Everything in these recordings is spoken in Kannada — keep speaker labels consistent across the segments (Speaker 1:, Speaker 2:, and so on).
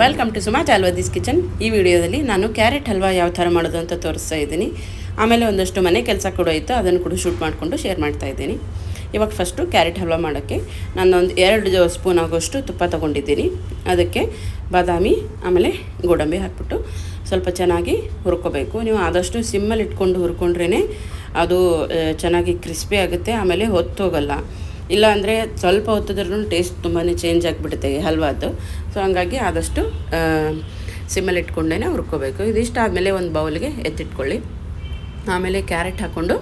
Speaker 1: ವೆಲ್ಕಮ್ ಟು ಸುಮಾ ಚಾಲ್ವದೀಸ್ ಕಿಚನ್ ಈ ವಿಡಿಯೋದಲ್ಲಿ ನಾನು ಕ್ಯಾರೆಟ್ ಹಲ್ವಾ ಯಾವ ಥರ ಮಾಡೋದು ಅಂತ ತೋರಿಸ್ತಾ ಇದ್ದೀನಿ. ಆಮೇಲೆ ಒಂದಷ್ಟು ಮನೆ ಕೆಲಸ ಕೂಡ ಇತ್ತು, ಅದನ್ನು ಕೂಡ ಶೂಟ್ ಮಾಡಿಕೊಂಡು ಶೇರ್ ಮಾಡ್ತಾ ಇದ್ದೀನಿ. ಇವಾಗ ಫಸ್ಟು ಕ್ಯಾರೆಟ್ ಹಲ್ವಾ ಮಾಡೋಕ್ಕೆ ನಾನೊಂದು ಎರಡು ಸ್ಪೂನ್ ಆಗೋಷ್ಟು ತುಪ್ಪ ತೊಗೊಂಡಿದ್ದೀನಿ. ಅದಕ್ಕೆ ಬಾದಾಮಿ, ಆಮೇಲೆ ಗೋಡಂಬಿ ಹಾಕ್ಬಿಟ್ಟು ಸ್ವಲ್ಪ ಚೆನ್ನಾಗಿ ಹುರ್ಕೋಬೇಕು. ನೀವು ಆದಷ್ಟು ಸಿಮ್ಮಲ್ಲಿ ಇಟ್ಕೊಂಡು ಹುರ್ಕೊಂಡ್ರೇ ಅದು ಚೆನ್ನಾಗಿ ಕ್ರಿಸ್ಪಿ ಆಗುತ್ತೆ, ಆಮೇಲೆ ಹೊತ್ತೋಗಲ್ಲ ಇಲ್ಲ ಅಂದರೆ ಸ್ವಲ್ಪ ಹೊತ್ತಿದ್ರೂ ಟೇಸ್ಟ್ ತುಂಬಾ ಚೇಂಜ್ ಆಗಿಬಿಡುತ್ತೆ ಹಲ್ವಾದ್ದು. ಸೊ ಹಂಗಾಗಿ ಆದಷ್ಟು ಸಿಮ್ಮಲ್ಲಿ ಇಟ್ಕೊಂಡೇ ಹುರ್ಕೋಬೇಕು. ಇದಿಷ್ಟು ಆದಮೇಲೆ ಒಂದು ಬೌಲ್ಗೆ ಎತ್ತಿಟ್ಕೊಳ್ಳಿ. ಆಮೇಲೆ ಕ್ಯಾರೆಟ್ ಹಾಕ್ಕೊಂಡು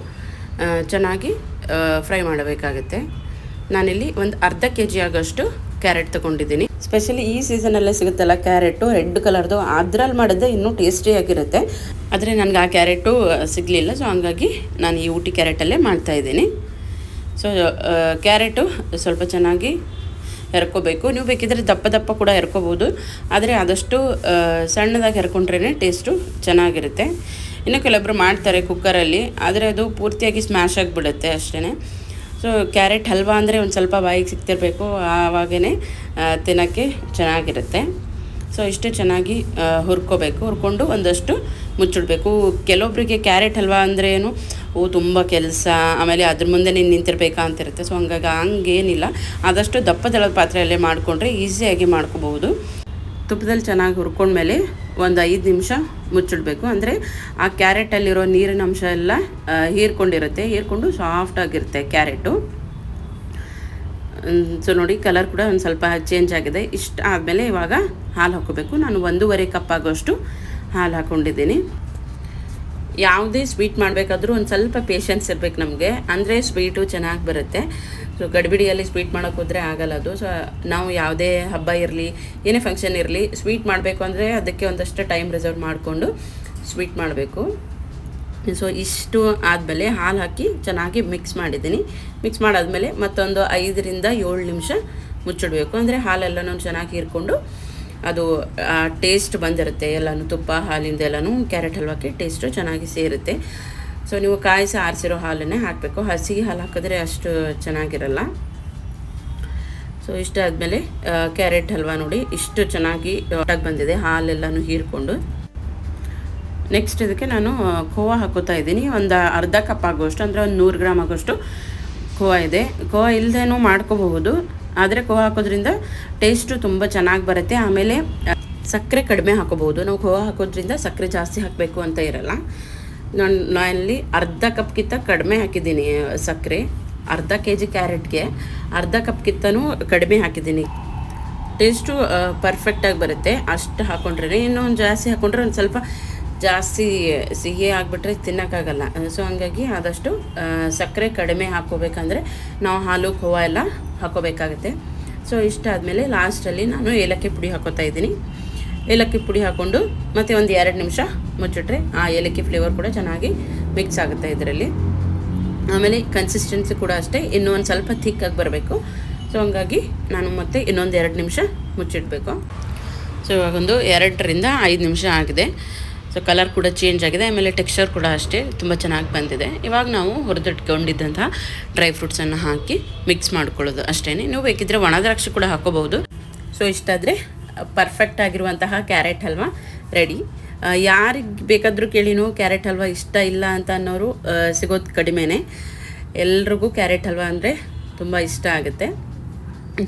Speaker 1: ಚೆನ್ನಾಗಿ ಫ್ರೈ ಮಾಡಬೇಕಾಗುತ್ತೆ. ನಾನಿಲ್ಲಿ ಒಂದು ಅರ್ಧ ಕೆ ಜಿ ಆಗೋಷ್ಟು ಕ್ಯಾರೆಟ್ ತೊಗೊಂಡಿದ್ದೀನಿ. ಸ್ಪೆಷಲಿ ಈ ಸೀಸನಲ್ಲೇ ಸಿಗುತ್ತಲ್ಲ ಕ್ಯಾರೆಟು, ರೆಡ್ ಕಲರ್ದು, ಅದ್ರಲ್ಲಿ ಮಾಡಿದ್ರೆ ಇನ್ನೂ ಟೇಸ್ಟಿಯಾಗಿರುತ್ತೆ ಆದರೆ ನನಗೆ ಆ ಕ್ಯಾರೆಟು ಸಿಗಲಿಲ್ಲ. ಸೊ ಹಂಗಾಗಿ ನಾನು ಈ ಊಟಿ ಕ್ಯಾರೆಟಲ್ಲೇ ಮಾಡ್ತಾಯಿದ್ದೀನಿ ಸೊ ಕ್ಯಾರೆಟು ಸ್ವಲ್ಪ ಚೆನ್ನಾಗಿ ಹೆರ್ಕೋಬೇಕು ನೀವು ಬೇಕಿದ್ರೆ ದಪ್ಪ ದಪ್ಪ ಕೂಡ ಹೆರ್ಕೋಬೋದು ಆದರೆ ಆದಷ್ಟು ಸಣ್ಣದಾಗಿ ಹೆರ್ಕೊಂಡ್ರೇ ಟೇಸ್ಟು ಚೆನ್ನಾಗಿರುತ್ತೆ. ಇನ್ನು ಕೆಲವೊಬ್ಬರು ಮಾಡ್ತಾರೆ ಕುಕ್ಕರಲ್ಲಿ ಆದರೆ ಅದು ಪೂರ್ತಿಯಾಗಿ ಸ್ಮ್ಯಾಶ್ ಆಗಿಬಿಡುತ್ತೆ ಅಷ್ಟೇ ಸೊ ಕ್ಯಾರೆಟ್ ಹಲ್ವಾ ಅಂದರೆ ಒಂದು ಸ್ವಲ್ಪ ಬಾಯಿಗೆ ಸಿಗ್ತಿರಬೇಕು. ಆವಾಗೇ ತಿನ್ನೋಕ್ಕೆ ಚೆನ್ನಾಗಿರುತ್ತೆ. ಸೊ ಇಷ್ಟೇ ಚೆನ್ನಾಗಿ ಹುರ್ಕೋಬೇಕು. ಹುರ್ಕೊಂಡು ಒಂದಷ್ಟು ಮುಚ್ಚಿಡಬೇಕು. ಕೆಲವೊಬ್ಬರಿಗೆ ಕ್ಯಾರೆಟ್ ಹಲ್ವಾ ಅಂದರೆ ಏನು, ಓ, ತುಂಬ ಕೆಲಸ. ಆಮೇಲೆ ಅದ್ರ ಮುಂದೆ ನೀನು ನಿಂತಿರ್ಬೇಕಾ ಅಂತಿರುತ್ತೆ ಸೊ ಹಂಗಾಗಿ ಹಂಗೇನಿಲ್ಲ. ಆದಷ್ಟು ದಪ್ಪದಳದ ಪಾತ್ರೆಯಲ್ಲೇ ಮಾಡಿಕೊಂಡ್ರೆ ಈಸಿಯಾಗಿ ಮಾಡ್ಕೋಬಹುದು. ತುಪ್ಪದಲ್ಲಿ ಚೆನ್ನಾಗಿ ಹುರ್ಕೊಂಡ್ಮೇಲೆ ಒಂದು ಐದು ನಿಮಿಷ ಮುಚ್ಚಿಡಬೇಕು. ಅಂದರೆ ಆ ಕ್ಯಾರೆಟಲ್ಲಿರೋ ನೀರಿನ ಅಂಶ ಎಲ್ಲ ಹೀರ್ಕೊಂಡಿರುತ್ತೆ. ಹೀರ್ಕೊಂಡು ಸಾಫ್ಟಾಗಿರುತ್ತೆ ಕ್ಯಾರೆಟು. ಸೊ ನೋಡಿ ಕಲರ್ ಕೂಡ ಒಂದು ಸ್ವಲ್ಪ ಚೇಂಜ್ ಆಗಿದೆ. ಇಷ್ಟ ಆದಮೇಲೆ ಇವಾಗ ಹಾಲು ಹಾಕೋಬೇಕು ನಾನು ಒಂದೂವರೆ ಕಪ್ ಆಗೋಷ್ಟು ಹಾಲು ಹಾಕ್ಕೊಂಡಿದ್ದೀನಿ ಯಾವುದೇ ಸ್ವೀಟ್ ಮಾಡಬೇಕಾದ್ರೂ ಒಂದು ಸ್ವಲ್ಪ ಪೇಷನ್ಸ್ ಇರಬೇಕು ನಮಗೆ. ಅಂದರೆ ಸ್ವೀಟು ಚೆನ್ನಾಗಿ ಬರುತ್ತೆ. ಸೊ ಗಡಿಬಿಡಿಯಲ್ಲಿ ಸ್ವೀಟ್ ಮಾಡೋಕೆ ಹೋದರೆ ಆಗಲ್ಲ ಅದು. ಸೊ ನಾವು ಯಾವುದೇ ಹಬ್ಬ ಇರಲಿ, ಏನೇ ಫಂಕ್ಷನ್ ಇರಲಿ ಸ್ವೀಟ್ ಮಾಡಬೇಕು ಅಂದರೆ ಅದಕ್ಕೆ ಒಂದಷ್ಟು ಟೈಮ್ ರಿಸರ್ವ್ ಮಾಡಿಕೊಂಡು ಸ್ವೀಟ್ ಮಾಡಬೇಕು. ಸೊ ಇಷ್ಟು ಆದಮೇಲೆ ಹಾಲು ಹಾಕಿ ಚೆನ್ನಾಗಿ ಮಿಕ್ಸ್ ಮಾಡಿದ್ದೀನಿ. ಮಿಕ್ಸ್ ಮಾಡಾದಮೇಲೆ ಮತ್ತೊಂದು ಐದರಿಂದ ಏಳು ನಿಮಿಷ ಮುಚ್ಚಿಡಬೇಕು. ಅಂದರೆ ಹಾಲೆಲ್ಲನೂ ಚೆನ್ನಾಗಿ ಹೀರ್ಕೊಂಡು ಅದು ಟೇಸ್ಟ್ ಬಂದಿರುತ್ತೆ. ಎಲ್ಲಾನು ತುಪ್ಪ, ಹಾಲಿಂದ ಎಲ್ಲನೂ ಕ್ಯಾರೆಟ್ ಹಲ್ವಾಕ್ಕೆ ಟೇಸ್ಟು ಚೆನ್ನಾಗಿ ಸೇರುತ್ತೆ. ಸೊ ನೀವು ಕಾಯಿಸಿ ಆರಿಸಿರೋ ಹಾಲನ್ನೇ ಹಾಕಬೇಕು. ಹಸಿ ಹಾಲು ಹಾಕಿದ್ರೆ ಅಷ್ಟು ಚೆನ್ನಾಗಿರಲ್ಲ. ಸೊ ಇಷ್ಟ ಆದಮೇಲೆ ಕ್ಯಾರೆಟ್ ಹಲ್ವಾ ನೋಡಿ ಇಷ್ಟು ಚೆನ್ನಾಗಿ ಒಟ್ಟಾಗಿ ಬಂದಿದೆ. ಹಾಲೆಲ್ಲನೂ ಹೀರ್ಕೊಂಡು. ನೆಕ್ಸ್ಟ್ ಇದಕ್ಕೆ ನಾನು ಖೋವಾ ಹಾಕೋತಾ ಇದ್ದೀನಿ. ಒಂದು ಅರ್ಧ ಕಪ್ ಆಗೋಷ್ಟು ಅಂದರೆ ಒಂದು ನೂರು ಗ್ರಾಮ್ ಆಗೋಷ್ಟು ಖೋವಾ ಇದೆ. ಖೋವಾ ಇಲ್ಲದೇನೂ ಮಾಡ್ಕೋಬಹುದು. ಆದರೆ ಖೋವಾ ಹಾಕೋದ್ರಿಂದ ಟೇಸ್ಟು ತುಂಬ ಚೆನ್ನಾಗಿ ಬರುತ್ತೆ. ಆಮೇಲೆ ಸಕ್ಕರೆ ಕಡಿಮೆ ಹಾಕೋಬಹುದು. ನಾವು ಖೋವಾ ಹಾಕೋದ್ರಿಂದ ಸಕ್ಕರೆ ಜಾಸ್ತಿ ಹಾಕಬೇಕು ಅಂತ ಇರಲ್ಲ. ನಾನು ನಾನಲ್ಲಿ ಅರ್ಧ ಕಪ್ಗಿಂತ ಕಡಿಮೆ ಹಾಕಿದ್ದೀನಿ ಸಕ್ಕರೆ. ಅರ್ಧ ಕೆ ಜಿ ಕ್ಯಾರೆಟ್ಗೆ ಅರ್ಧ ಕಪ್ಗಿಂತನೂ ಕಡಿಮೆ ಹಾಕಿದ್ದೀನಿ. ಟೇಸ್ಟು ಪರ್ಫೆಕ್ಟಾಗಿ ಬರುತ್ತೆ. ಅಷ್ಟು ಹಾಕೊಂಡ್ರೆ ಇನ್ನೊಂದು ಜಾಸ್ತಿ ಹಾಕೊಂಡ್ರೆ ಒಂದು ಸ್ವಲ್ಪ ಜಾಸ್ತಿ ಸಿಹಿ ಆಗಿಬಿಟ್ರೆ ತಿನ್ನೋಕ್ಕಾಗಲ್ಲ. ಸೊ ಹಂಗಾಗಿ ಆದಷ್ಟು ಸಕ್ಕರೆ ಕಡಿಮೆ ಹಾಕೋಬೇಕಂದ್ರೆ ನಾವು ಹಾಲು ಖೋವಾ ಎಲ್ಲ ಹಾಕೋಬೇಕಾಗುತ್ತೆ ಸೊ ಇಷ್ಟ ಆದಮೇಲೆ ಲಾಸ್ಟಲ್ಲಿ ನಾನು ಏಲಕ್ಕಿ ಪುಡಿ ಹಾಕೋತಾ ಇದ್ದೀನಿ. ಏಲಕ್ಕಿ ಪುಡಿ ಹಾಕ್ಕೊಂಡು ಮತ್ತು ಒಂದು ಎರಡು ನಿಮಿಷ ಮುಚ್ಚಿಟ್ರೆ ಆ ಏಲಕ್ಕಿ ಫ್ಲೇವರ್ ಕೂಡ ಚೆನ್ನಾಗಿ ಮಿಕ್ಸ್ ಆಗುತ್ತೆ ಇದರಲ್ಲಿ. ಆಮೇಲೆ ಕನ್ಸಿಸ್ಟೆನ್ಸಿ ಕೂಡ ಅಷ್ಟೇ, ಇನ್ನೂ ಒಂದು ಸ್ವಲ್ಪ ಥಿಕ್ಕಾಗಿ ಬರಬೇಕು. ಸೊ ಹಂಗಾಗಿ ನಾನು ಮತ್ತೆ ಇನ್ನೊಂದು ಎರಡು ನಿಮಿಷ ಮುಚ್ಚಿಡಬೇಕು. ಸೊ ಇವಾಗೊಂದು ಎರಡರಿಂದ ಐದು ನಿಮಿಷ ಆಗಿದೆ. ಸೊ ಕಲರ್ ಕೂಡ ಚೇಂಜ್ ಆಗಿದೆ, ಆಮೇಲೆ ಟೆಕ್ಸ್ಚರ್ ಕೂಡ ಅಷ್ಟೇ ತುಂಬ ಚೆನ್ನಾಗಿ ಬಂದಿದೆ. ಇವಾಗ ನಾವು ಹುರಿದಿಟ್ಕೊಂಡಿದ್ದಂತಹ ಡ್ರೈ ಫ್ರೂಟ್ಸನ್ನು ಹಾಕಿ ಮಿಕ್ಸ್ ಮಾಡ್ಕೊಳ್ಳೋದು ಅಷ್ಟೇ ನೀವು ಬೇಕಿದ್ದರೆ ಒಣ ದ್ರಾಕ್ಷಿ ಕೂಡ ಹಾಕೋಬಹುದು. ಸೊ ಇಷ್ಟಾದರೆ ಪರ್ಫೆಕ್ಟ್ ಆಗಿರುವಂತಹ ಕ್ಯಾರೆಟ್ ಹಲ್ವಾ ರೆಡಿ ಯಾರಿಗೆ ಬೇಕಾದರೂ ಕೇಳಿನೂ ಕ್ಯಾರೆಟ್ ಹಲ್ವಾ ಇಷ್ಟ ಇಲ್ಲ ಅಂತ ಅನ್ನೋರು ಸಿಗೋದು ಕಡಿಮೆನೇ. ಎಲ್ರಿಗೂ ಕ್ಯಾರೆಟ್ ಹಲ್ವಾ ಅಂದರೆ ತುಂಬ ಇಷ್ಟ ಆಗುತ್ತೆ.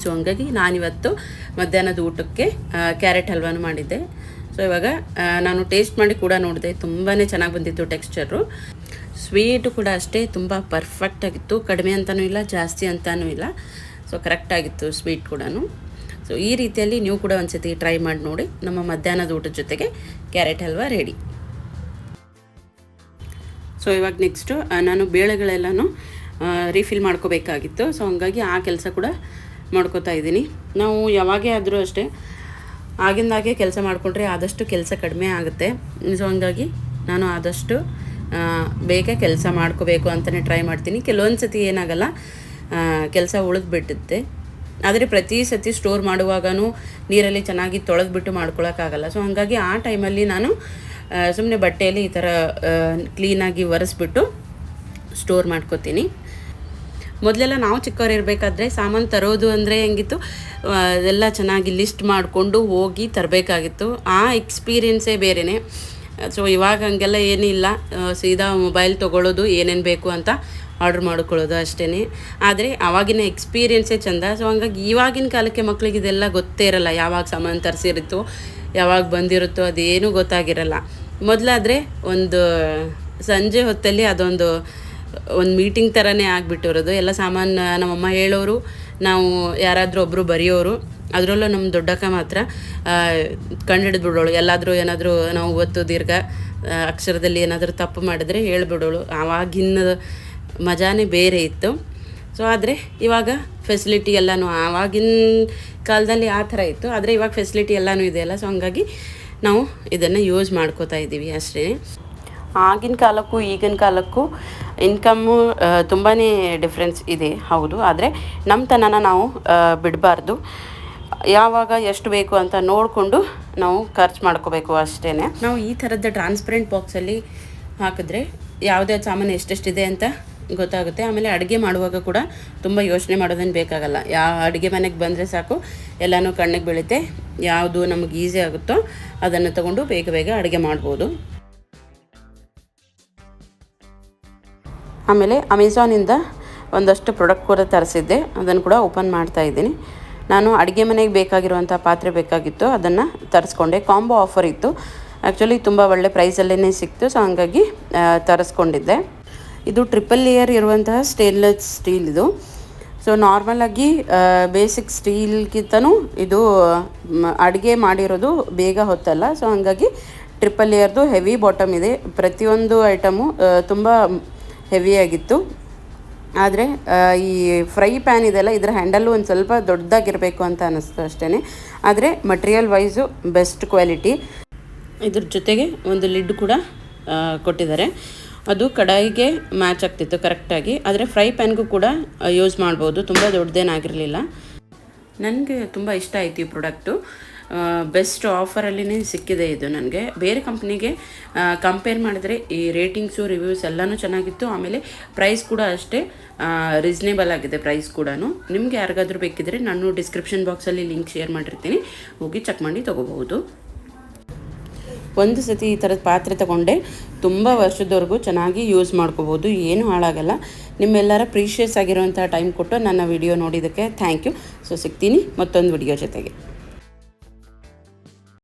Speaker 1: ಸೊ ಹಂಗಾಗಿ ನಾನಿವತ್ತು ಮಧ್ಯಾಹ್ನದ ಊಟಕ್ಕೆ ಕ್ಯಾರೆಟ್ ಹಲ್ವಾನು ಮಾಡಿದ್ದೆ. ಸೊ ಇವಾಗ ನಾನು ಟೇಸ್ಟ್ ಮಾಡಿ ಕೂಡ ನೋಡಿದೆ. ತುಂಬಾ ಚೆನ್ನಾಗಿ ಬಂದಿತ್ತು ಟೆಕ್ಸ್ಚರು ಸ್ವೀಟು ಕೂಡ ಅಷ್ಟೇ, ತುಂಬ ಪರ್ಫೆಕ್ಟಾಗಿತ್ತು ಕಡಿಮೆ ಅಂತಲೂ ಇಲ್ಲ, ಜಾಸ್ತಿ ಅಂತಲೂ ಇಲ್ಲ. ಸೊ ಕರೆಕ್ಟಾಗಿತ್ತು ಸ್ವೀಟ್ ಕೂಡ ಸೊ ಈ ರೀತಿಯಲ್ಲಿ ನೀವು ಕೂಡ ಒಂದ್ಸತಿ ಟ್ರೈ ಮಾಡಿ ನೋಡಿ. ನಮ್ಮ ಮಧ್ಯಾಹ್ನದ ಊಟದ ಜೊತೆಗೆ ಕ್ಯಾರೆಟ್ ಹಲ್ವಾ ರೆಡಿ ಸೊ ಇವಾಗ ನೆಕ್ಸ್ಟು ನಾನು ಬೇಳೆಗಳೆಲ್ಲನೂ ರೀಫಿಲ್ ಮಾಡ್ಕೋಬೇಕಾಗಿತ್ತು. ಸೊ ಹಂಗಾಗಿ ಆ ಕೆಲಸ ಕೂಡ ಮಾಡ್ಕೋತಾ ಇದ್ದೀನಿ. ನಾವು ಯಾವಾಗೇ ಆದರೂ ಅಷ್ಟೇ ಆಗಿಂದಾಗೆ ಕೆಲಸ ಮಾಡಿಕೊಂಡ್ರೆ ಆದಷ್ಟು ಕೆಲಸ ಕಡಿಮೆ ಆಗುತ್ತೆ. ಸೊ, ಹಂಗಾಗಿ ನಾನು ಆದಷ್ಟು ಬೇಗ ಕೆಲಸ ಮಾಡ್ಕೋಬೇಕು ಅಂತಲೇ ಟ್ರೈ ಮಾಡ್ತೀನಿ. ಕೆಲವೊಂದು ಸತಿ ಏನಾಗಲ್ಲ ಕೆಲಸ ಉಳಿದು ಬಿಡುತ್ತೆ ಆದರೆ ಪ್ರತಿ ಸತಿ ಸ್ಟೋರ್ ಮಾಡುವಾಗನೂ ನೀರಲ್ಲಿ ಚೆನ್ನಾಗಿ ತೊಳೆದ್ಬಿಟ್ಟು ಮಾಡ್ಕೊಳಕ್ಕಾಗಲ್ಲ. ಸೊ, ಹಾಗಾಗಿ ಆ ಟೈಮಲ್ಲಿ ನಾನು ಸುಮ್ಮನೆ ಬಟ್ಟೆಯಲ್ಲಿ ಈ ಥರ ಕ್ಲೀನಾಗಿ ಒರೆಸ್ಬಿಟ್ಟು ಸ್ಟೋರ್ ಮಾಡ್ಕೋತೀನಿ. ಮೊದಲೆಲ್ಲ ನಾವು ಚಿಕ್ಕವ್ರು ಇರಬೇಕಾದ್ರೆ ಸಾಮಾನು ತರೋದು ಅಂದರೆ ಹೆಂಗಿತ್ತು? ಎಲ್ಲ ಚೆನ್ನಾಗಿ ಲಿಸ್ಟ್ ಮಾಡಿಕೊಂಡು ಹೋಗಿ ತರಬೇಕಾಗಿತ್ತು. ಆ ಎಕ್ಸ್ಪೀರಿಯನ್ಸೇ ಬೇರೆಯೇ ಸೊ ಇವಾಗ ಹಂಗೆಲ್ಲ ಏನಿಲ್ಲ. ಸೀದಾ ಮೊಬೈಲ್ ತೊಗೊಳ್ಳೋದು ಏನೇನು ಬೇಕು ಅಂತ ಆರ್ಡ್ರ್ ಮಾಡ್ಕೊಳ್ಳೋದು ಅಷ್ಟೇ ಆದರೆ ಆವಾಗಿನ ಎಕ್ಸ್ಪೀರಿಯೆನ್ಸೇ ಚಂದ. ಸೊ ಹಂಗಾಗಿ ಇವಾಗಿನ ಕಾಲಕ್ಕೆ ಮಕ್ಕಳಿಗೆ ಇದೆಲ್ಲ ಗೊತ್ತೇ ಇರಲ್ಲ. ಯಾವಾಗ ಸಾಮಾನು ತರಿಸಿರುತ್ತೋ, ಯಾವಾಗ ಬಂದಿರುತ್ತೋ ಅದೇನೂ ಗೊತ್ತಾಗಿರಲ್ಲ. ಮೊದಲಾದರೆ ಒಂದು ಸಂಜೆ ಹೊತ್ತಲ್ಲಿ ಅದೊಂದು ಒಂದು ಮೀಟಿಂಗ್ ಥರನೇ ಆಗಿಬಿಟ್ಟಿರೋದು. ಎಲ್ಲ ಸಾಮಾನು, ನಮ್ಮಮ್ಮ ಹೇಳೋರು, ನಾವು ಯಾರಾದರೂ ಒಬ್ಬರು ಬರೆಯೋರು, ಅದರಲ್ಲೂ ನಮ್ಮ ದೊಡ್ಡಕ್ಕ ಮಾತ್ರ ಕಂಡುಹಿಡಿದ್ಬಿಡೋಳು. ಬಿಡೋಳು ಎಲ್ಲಾದರೂ ಏನಾದರೂ ನಾವು ಒತ್ತು ದೀರ್ಘ ಅಕ್ಷರದಲ್ಲಿ ಏನಾದರೂ ತಪ್ಪು ಮಾಡಿದ್ರೆ ಹೇಳ್ಬಿಡೋಳು. ಆವಾಗಿನ ಮಜಾನೇ ಬೇರೆ ಇತ್ತು. ಸೊ ಆದರೆ ಇವಾಗ ಫೆಸಿಲಿಟಿ ಎಲ್ಲನೂ, ಆವಾಗಿನ ಕಾಲದಲ್ಲಿ ಆ ಥರ ಇತ್ತು. ಆದರೆ ಇವಾಗ ಫೆಸಿಲಿಟಿ ಎಲ್ಲನೂ ಇದೆಯಲ್ಲ ಸೊ ಹಂಗಾಗಿ ನಾವು ಇದನ್ನು ಯೂಸ್ ಮಾಡ್ಕೋತಾ ಇದ್ದೀವಿ ಅಷ್ಟೇ ಆಗಿನ ಕಾಲಕ್ಕೂ ಈಗಿನ ಕಾಲಕ್ಕೂ ಇನ್ಕಮ್ಮು ತುಂಬಾ ಡಿಫ್ರೆನ್ಸ್ ಇದೆ. ಹೌದು. ಆದರೆ ನಮ್ಮತನನ ನಾವು ಬಿಡಬಾರ್ದು. ಯಾವಾಗ ಎಷ್ಟು ಬೇಕು ಅಂತ ನೋಡಿಕೊಂಡು ನಾವು ಖರ್ಚು ಮಾಡ್ಕೋಬೇಕು ಅಷ್ಟೇ ನಾವು ಈ ಥರದ ಟ್ರಾನ್ಸ್ಪರೆಂಟ್ ಬಾಕ್ಸಲ್ಲಿ ಹಾಕಿದ್ರೆ ಯಾವುದೇ ಸಾಮಾನು ಎಷ್ಟೆಷ್ಟಿದೆ ಅಂತ ಗೊತ್ತಾಗುತ್ತೆ. ಆಮೇಲೆ ಅಡುಗೆ ಮಾಡುವಾಗ ಕೂಡ ತುಂಬ ಯೋಚನೆ ಮಾಡೋದನ್ನು ಬೇಕಾಗಲ್ಲ. ಯಾವ ಅಡುಗೆ ಮನೆಗೆ ಬಂದರೆ ಸಾಕು, ಎಲ್ಲನೂ ಕಣ್ಣಿಗೆ ಬೀಳುತ್ತೆ. ಯಾವುದು ನಮಗೆ ಈಸಿ ಆಗುತ್ತೋ ಅದನ್ನು ತಗೊಂಡು ಬೇಗ ಬೇಗ ಅಡುಗೆ ಮಾಡ್ಬೋದು. ಆಮೇಲೆ ಅಮೆಝಾನಿಂದ ಒಂದಷ್ಟು ಪ್ರಾಡಕ್ಟ್ ಕೂಡ ತರಿಸಿದ್ದೆ. ಅದನ್ನು ಕೂಡ ಓಪನ್ ಮಾಡ್ತಾ ಇದ್ದೀನಿ. ನಾನು ಅಡುಗೆ ಮನೆಗೆ ಬೇಕಾಗಿರುವಂಥ ಪಾತ್ರೆ ಬೇಕಾಗಿತ್ತು, ಅದನ್ನು ತರಿಸ್ಕೊಂಡೆ. ಕಾಂಬೋ ಆಫರ್ ಇತ್ತು. ಆ್ಯಕ್ಚುಲಿ ತುಂಬ ಒಳ್ಳೆ ಪ್ರೈಸಲ್ಲೇ ಸಿಕ್ತು, ಸೊ ಹಂಗಾಗಿ ತರಿಸ್ಕೊಂಡಿದ್ದೆ. ಇದು ಟ್ರಿಪಲ್ ಲೇಯರ್ ಇರುವಂತಹ ಸ್ಟೇನ್ಲೆಸ್ ಸ್ಟೀಲ್ ಇದು. ಸೊ ನಾರ್ಮಲಾಗಿ ಬೇಸಿಕ್ ಸ್ಟೀಲ್ಗಿಂತನೂ ಇದು ಅಡುಗೆ ಮಾಡಿರೋದು ಬೇಗ ಹೊತ್ತಲ್ಲ. ಸೊ ಹಂಗಾಗಿ ಟ್ರಿಪಲ್ ಲೇಯರ್ದು ಹೆವಿ ಬಾಟಮ್ ಇದೆ. ಪ್ರತಿಯೊಂದು ಐಟಮು ತುಂಬ ಹೆವಿಯಾಗಿತ್ತು ಆದರೆ ಈ ಫ್ರೈ ಪ್ಯಾನ್ ಇದೆಲ್ಲ ಇದರ ಹ್ಯಾಂಡಲ್ಲು ಒಂದು ಸ್ವಲ್ಪ ದೊಡ್ಡದಾಗಿರಬೇಕು ಅಂತ ಅನ್ನಿಸ್ತು ಅಷ್ಟೇ ಆದರೆ ಮಟೀರಿಯಲ್ ವೈಸು ಬೆಸ್ಟ್ ಕ್ವಾಲಿಟಿ ಇದ್ರ ಜೊತೆಗೆ ಒಂದು ಲಿಡ್ ಕೂಡ ಕೊಟ್ಟಿದ್ದಾರೆ. ಅದು ಕಡಾಯಿಗೆ ಮ್ಯಾಚ್ ಆಗ್ತಿತ್ತು ಕರೆಕ್ಟಾಗಿ ಆದರೆ ಫ್ರೈ ಪ್ಯಾನ್ಗೂ ಕೂಡ ಯೂಸ್ ಮಾಡ್ಬೋದು. ತುಂಬ ದೊಡ್ಡದೇನಾಗಿರಲಿಲ್ಲ. ನನಗೆ ತುಂಬ ಇಷ್ಟ ಆಯಿತು ಈ ಪ್ರಾಡಕ್ಟು ಬೆಸ್ಟ್ ಆಫರಲ್ಲಿನೇ ಸಿಕ್ಕಿದೆ ಇದು ನನಗೆ. ಬೇರೆ ಕಂಪ್ನಿಗೆ ಕಂಪೇರ್ ಮಾಡಿದ್ರೆ ಈ ರೇಟಿಂಗ್ಸು ರಿವ್ಯೂಸ್ ಎಲ್ಲನೂ ಚೆನ್ನಾಗಿತ್ತು. ಆಮೇಲೆ ಪ್ರೈಸ್ ಕೂಡ ಅಷ್ಟೇ ರೀಸ್ನೇಬಲ್ ಆಗಿದೆ ಪ್ರೈಸ್ ಕೂಡ ನಿಮಗೆ ಯಾರಿಗಾದರೂ ಬೇಕಿದ್ರೆ ನಾನು ಡಿಸ್ಕ್ರಿಪ್ಷನ್ ಬಾಕ್ಸಲ್ಲಿ ಲಿಂಕ್ ಶೇರ್ ಮಾಡಿರ್ತೀನಿ. ಹೋಗಿ ಚೆಕ್ ಮಾಡಿ ತೊಗೋಬಹುದು. ಒಂದು ಸತಿ ಈ ಥರದ ಪಾತ್ರೆ ತಗೊಂಡೆ. ತುಂಬ ವರ್ಷದವರೆಗೂ ಚೆನ್ನಾಗಿ ಯೂಸ್ ಮಾಡ್ಕೋಬೋದು ಏನು ಹಾಳಾಗಲ್ಲ. ನಿಮ್ಮೆಲ್ಲರ ಪ್ರೀಷಿಯಸ್ ಆಗಿರುವಂಥ ಟೈಮ್ ಕೊಟ್ಟು ನನ್ನ ವಿಡಿಯೋ ನೋಡಿದ್ದಕ್ಕೆ ಥ್ಯಾಂಕ್ ಯು ಸೊ ಸಿಗ್ತೀನಿ ಮತ್ತೊಂದು ವಿಡಿಯೋ ಜೊತೆಗೆ.